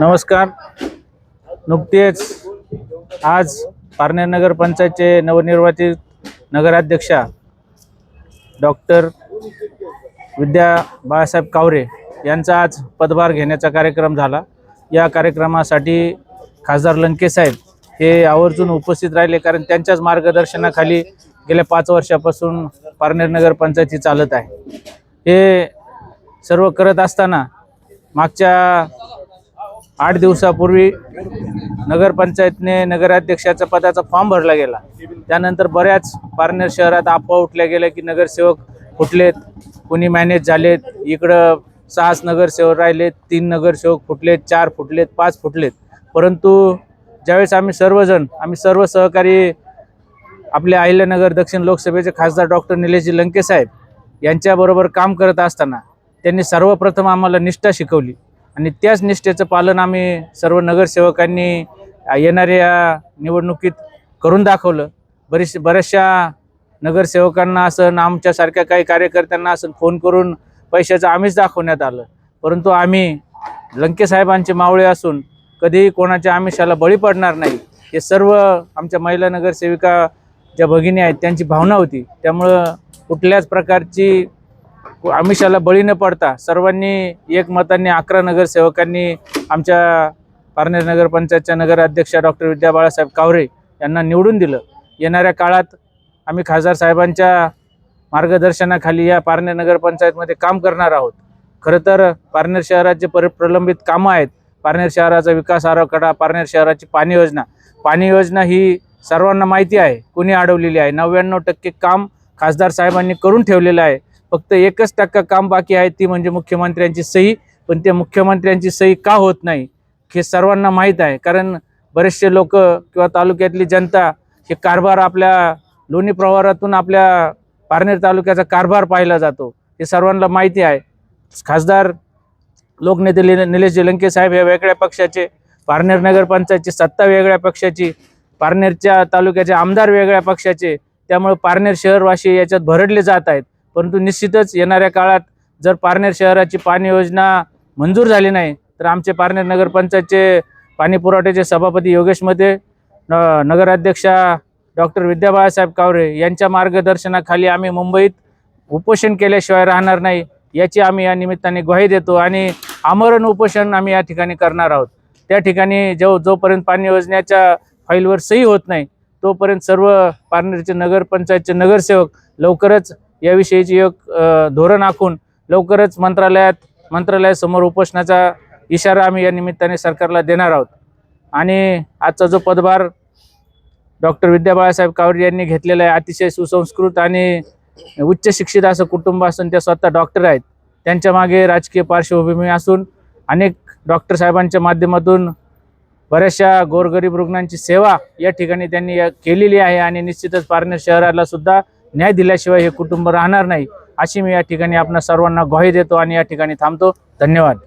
नमस्कार. नुकतेच आज पारनेर नगर पंचायतचे नवनिर्वाचित नगराध्यक्षा डॉक्टर विद्या बाळासाहेब कावरे यांचा आज पदभार घेण्याचा कार्यक्रम झाला. या कार्यक्रमासाठी खासदार लंकेसाहेब हे आवर्जून उपस्थित राहिले कारण त्यांच्याच मार्गदर्शनाखाली गेल्या पाच वर्षापासून पारनेर नगर पंचायती चालत आहे. हे सर्व करत असताना मागच्या आठ दिवसापूर्वी नगरपंचायतने नगराध्यक्षाच्या पदाचा फॉर्म भरला गेला. त्यानंतर बऱ्याच पारनेर शहरात अफवा उठल्या गेल्या की नगरसेवक फुटलेत कुणी मॅनेज झालेत इकडं सहाच नगरसेवक राहिलेत तीन नगरसेवक फुटलेत चार फुटलेत पाच फुटलेत. परंतु ज्यावेळेस आम्ही सर्वजण आम्ही सर्व सहकारी आपले अहिल्यानगर दक्षिण लोकसभेचे खासदार डॉक्टर निलेशजी लंके साहेब यांच्याबरोबर काम करत असताना त्यांनी सर्वप्रथम आम्हाला निष्ठा शिकवली. आणि त्याच निष्ठेचं पालन आम्ही सर्व नगरसेवकांनी येणाऱ्या निवडणुकीत करून दाखवलं. बरीच बऱ्याचशा नगरसेवकांना असं आमच्यासारख्या काही कार्यकर्त्यांना असं फोन करून पैशाचं आम्हीच दाखवण्यात आलं. परंतु आम्ही लंकेसाहेबांचे मावळे असून कधीही कोणाच्या आमिषाला बळी पडणार नाही. हे सर्व आमच्या महिला नगरसेविका ज्या भगिनी आहेत त्यांची भावना होती. त्यामुळं कुठल्याच प्रकारची आमिषाला बळी न पडता सर्वांनी एकमतांनी अकरा नगरसेवकांनी आमच्या पारनेर नगरपंचायतच्या नगराध्यक्षा डॉक्टर विद्या बाळासाहेब कावरे यांना निवडून दिलं. येणाऱ्या काळात आम्ही खासदार साहेबांच्या मार्गदर्शनाखाली या पारनेर नगरपंचायतमध्ये काम करणार आहोत. खरं तर पारनेर शहरात जे पर प्रलंबित कामं आहेत. पारनेर शहराचा विकास आराखडा पारनेर शहराची पाणी योजना. पाणी योजना ही सर्वांना माहिती आहे कुणी अडवलेली आहे. नव्याण्णव टक्के काम खासदार साहेबांनी करून ठेवलेलं आहे. फक्त एकच टक्का काम बाकी आहे ती म्हणजे मुख्यमंत्र्यांची सही. पण त्या मुख्यमंत्र्यांची सही का होत नाही हे सर्वांना माहीत आहे. कारण बरेचसे लोक किंवा तालुक्यातली जनता हे कारभार आपल्या लोणी प्रवारातून आपल्या पारनेर तालुक्याचा कारभार पाहिला जातो. हे सर्वांना माहिती आहे. खासदार लोकनेते निले- निलेश जलंके साहेब हे वेगळ्या पक्षाचे पारनेर नगरपंचायतची सत्ता वेगळ्या पक्षाची पारनेरच्या तालुक्याचे आमदार वेगळ्या पक्षाचे त्यामुळे पारनेर शहरवासी याच्यात भरडले जात आहेत. परंतु निश्चितच येणाऱ्या काळात जर पारनेर शहराची पाणी योजना मंजूर झाली नाही तर आमचे पारनेर नगरपंचायतचे पाणी पुरवठ्याचे सभापती योगेश मते न नगराध्यक्षा डॉक्टर विद्या बाळासाहेब कावरे यांच्या मार्गदर्शनाखाली आम्ही मुंबईत उपोषण केल्याशिवाय राहणार नाही याची आम्ही या निमित्ताने ग्वाही देतो आणि आमरण उपोषण आम्ही या ठिकाणी करणार आहोत. त्या ठिकाणी जो जोपर्यंत पाणी योजनेच्या फाईलवर सही होत नाही तोपर्यंत सर्व पारनेरचे नगरपंचायतचे नगरसेवक लवकरच याविषयीची एक धोरण आखून लवकरच मंत्रालयात मंत्रालयासमोर उपोषणाचा इशारा आम्ही या निमित्ताने सरकारला देणार आहोत. आणि आजचा जो पदभार डॉक्टर विद्या बाळासाहेब कावरे यांनी घेतलेला आहे अतिशय सुसंस्कृत आणि उच्च शिक्षित असं कुटुंब असून ते स्वतः डॉक्टर आहेत. त्यांच्या मागे राजकीय पार्श्वभूमी असून अनेक डॉक्टर साहेबांच्या माध्यमातून बऱ्याचशा गोरगरीब रुग्णांची सेवा या ठिकाणी त्यांनी केलेली आहे आणि निश्चितच पारनेर शहराला सुद्धा न्याय दिल्याशिवाय हे कुटुंब राहणार नाही अशी मी या ठिकाणी आपणा सर्वांना ग्वाही देतो आणि या ठिकाणी थांबतो. धन्यवाद.